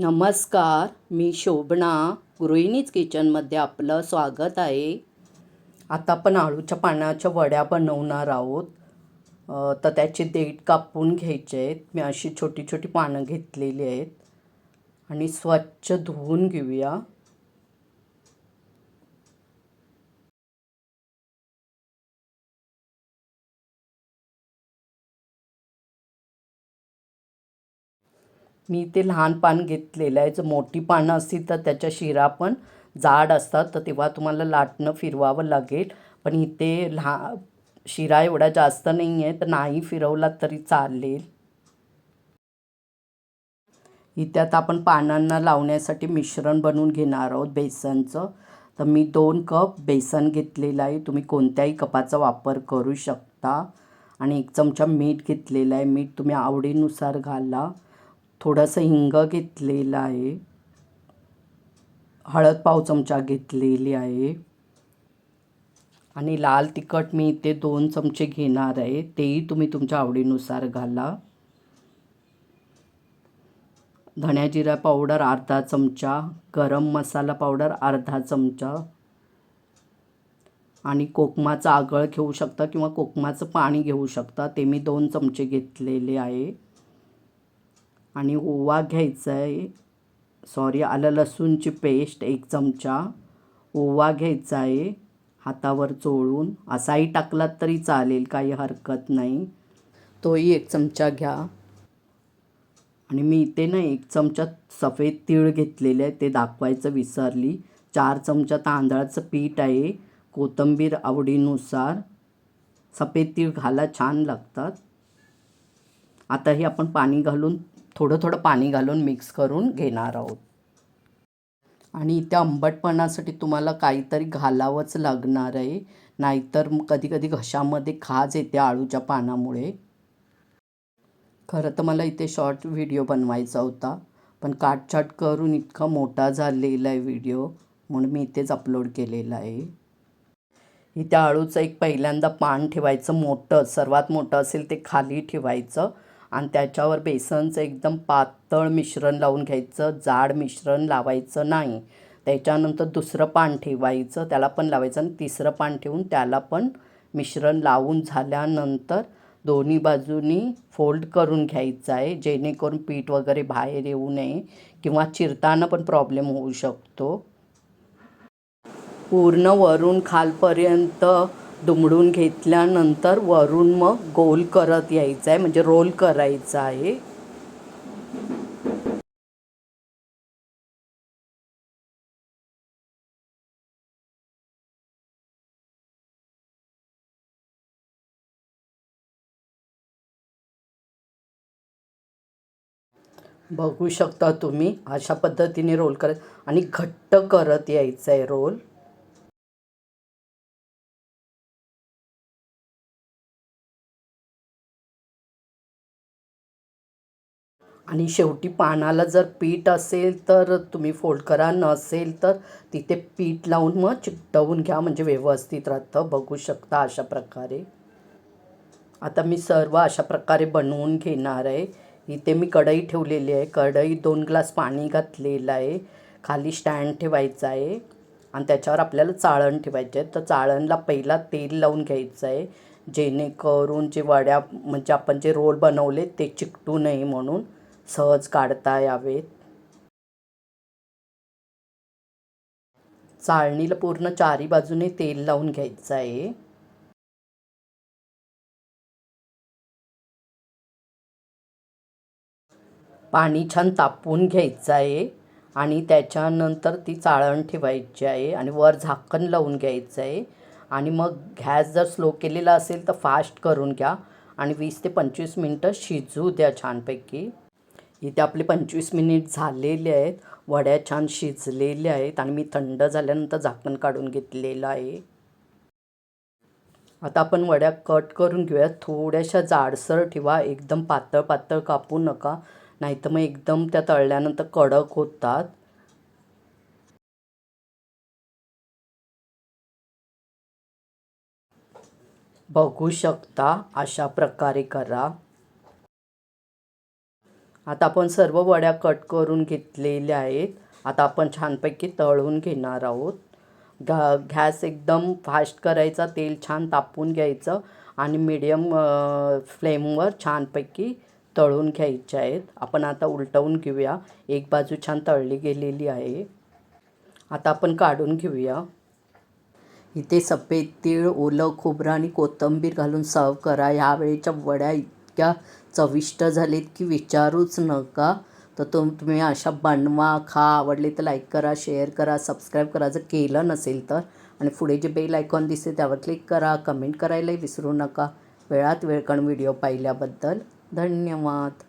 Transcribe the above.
नमस्कार मी शोभना. गृहिणीच किचनमध्ये आपलं स्वागत आहे. आता आपण आळूच्या पानाच्या वड्या बनवणार आहोत. तर त्याचे देठ कापून घ्यायचे आहेत. मी अशी छोटी छोटी पानं घेतलेली आहेत. आणि स्वच्छ धुवून घेऊया. मी ते लहान पान घेतलेलं आहे. जर मोठी पानं असतील तर त्याच्या शिरा पण जाड असतात. तर तेव्हा तुम्हाला लाटणं फिरवावं लागेल. पण इथे लहा शिरा एवढा जास्त नाही आहे तर नाही फिरवला तरी चालेल. इथे आता आपण पानांना लावण्यासाठी मिश्रण बनवून घेणार आहोत बेसनचं. तर मी दोन कप बेसन घेतलेलं आहे. तुम्ही कोणत्याही कपाचा वापर करू शकता. आणि एक चमचा मीठ घेतलेलं आहे. मीठ तुम्ही आवडीनुसार घाला. थोडंसं हिंग घेतलेलं आहे. हळद पाव चमचा घेतलेली आहे. आणि लाल तिखट मी इथे दोन चमचे घेणार आहे. तेही तुम्ही तुमच्या आवडीनुसार घाला. धण्या जिरा पावडर अर्धा चमचा गरम मसाला पावडर अर्धा चमचा. आणि कोकमाचं आगळ घेऊ शकता किंवा कोकमाचं पाणी घेऊ शकता ते मी दोन चमचे घेतलेले आहे. आणि ओवा घ्यायचा आहे सॉरी आलं लसूणची पेस्ट एक चमचा. ओवा घ्यायचा आहे हातावर चोळून. असाही टाकलात तरी चालेल काही हरकत नाही. तोही एक चमचा घ्या. आणि मी इथे ना एक चमचा सफेद तीळ घेतलेले आहे ते दाखवायचं विसरली. चार चमचा तांदळाचं पीठ आहे कोथिंबीर आवडीनुसार. सफेद तीळ घाला छान लागतात. आता हे आपण पाणी घालून थोडं थोडं पाणी घालून मिक्स करून घेणार आहोत. आणि त्या आंबटपणासाठी तुम्हाला काहीतरी घालावंच लागणार आहे. नाहीतर कधी कधी घशामध्ये खाज येते आळूच्या पानामुळे. खरं तर मला इथे शॉर्ट व्हिडिओ बनवायचा होता. पण काटछाट करून इतका मोठा झालेला आहे व्हिडिओ म्हणून मी इथेच अपलोड केलेला आहे. इथे आळूचं एक पहिल्यांदा पान ठेवायचं मोठं सर्वात मोठं असेल ते खाली ठेवायचं. आणि त्याच्यावर बेसनचं एकदम पातळ मिश्रण लावून घ्यायचं जाड मिश्रण लावायचं नाही. त्याच्यानंतर दुसरं पान ठेवायचं त्याला पण लावायचं आणि तिसरं पान ठेवून त्याला पण मिश्रण लावून झाल्यानंतर दोन्ही बाजूनी फोल्ड करून घ्यायचं आहे जेणेकरून पीठ वगैरे बाहेर येऊ नये किंवा चिरताना पण प्रॉब्लेम होऊ शकतो. पूर्ण वरून खालपर्यंत दुमडून घेतल्यानंतर वरून मग गोल करत यायचं आहे म्हणजे रोल करायचा आहे. बघू शकता तुम्ही अशा पद्धतीने रोल करत आणि घट्ट करत यायचं आहे रोल आणि शेवटी पानाला जर पीठ असेल तर तुम्ही फोल्ड करा नसेल तर तिथे पीठ लावून मग चिकटवून घ्या म्हणजे व्यवस्थित राहतं. बघू शकता अशा प्रकारे. आता मी सर्व अशा प्रकारे बनवून घेणार आहे. इथे मी कढई ठेवलेली आहे. कढई दोन ग्लास पाणी घातलेलं आहे. खाली स्टँड ठेवायचा आहे. आणि त्याच्यावर आपल्याला चाळण ठेवायचे आहे. तर चाळणला पहिला तेल लावून घ्यायचं आहे. जेणेकरून जे वड्या म्हणजे आपण जे रोल बनवले ते चिकटू नये म्हणून. सहज काढता यावेत. चाळणीला पूर्ण चारी बाजूने तेल लावून घ्यायचं आहे. पाणी छान तापवून घ्यायचं आहे आणि त्याच्यानंतर ती चाळण ठेवायची आहे आणि वर झाकण लावून घ्यायचं आहे. आणि मग गॅस जर स्लो केलेला असेल तर फास्ट करून घ्या आणि वीस ते पंचवीस मिनटं शिजू द्या छानपैकी. इथे आपले पंचवीस मिनिट झालेले आहेत. वड्या छान शिजलेल्या आहेत आणि मी थंड झाल्यानंतर झाकण काढून घेतलेलं आहे. आता आपण वड्या कट करून घेऊया थोड्याशा जाडसर ठेवा. एकदम पातळ पातळ कापू नका. नाहीतर मग एकदम त्या तळल्यानंतर कडक होतात. बघू शकता अशा प्रकारे करा. आता आपण सर्व वड्या कट करून घेतलेल्या आहेत. आता आपण छानपैकी तळून घेणार आहोत. गा गॅस एकदम फास्ट करायचा तेल छान तापून घ्यायचं आणि मिडियम फ्लेमवर छानपैकी तळून घ्यायचे आहेत. आपण आता उलटवून घेऊया. एक बाजू छान तळली गेलेली आहे. आता आपण काढून घेऊया. इथे सफेद तीळ ओलं खोबरं आणि कोथिंबीर घालून सर्व करा. ह्यावेळेच्या वड्या इतक्या चविष्ट झालेत की विचारूच नका. तर तुम तुम्ही अशा बनवा खा आवडले तर लाईक करा शेअर करा सबस्क्राईब करा. जर केलं नसेल तर. आणि पुढे जे बेल आयकॉन दिसते त्यावर क्लिक करा कमेंट करायलाही विसरू नका. वेळात वेळकण व्हिडिओ पाहिल्याबद्दल धन्यवाद.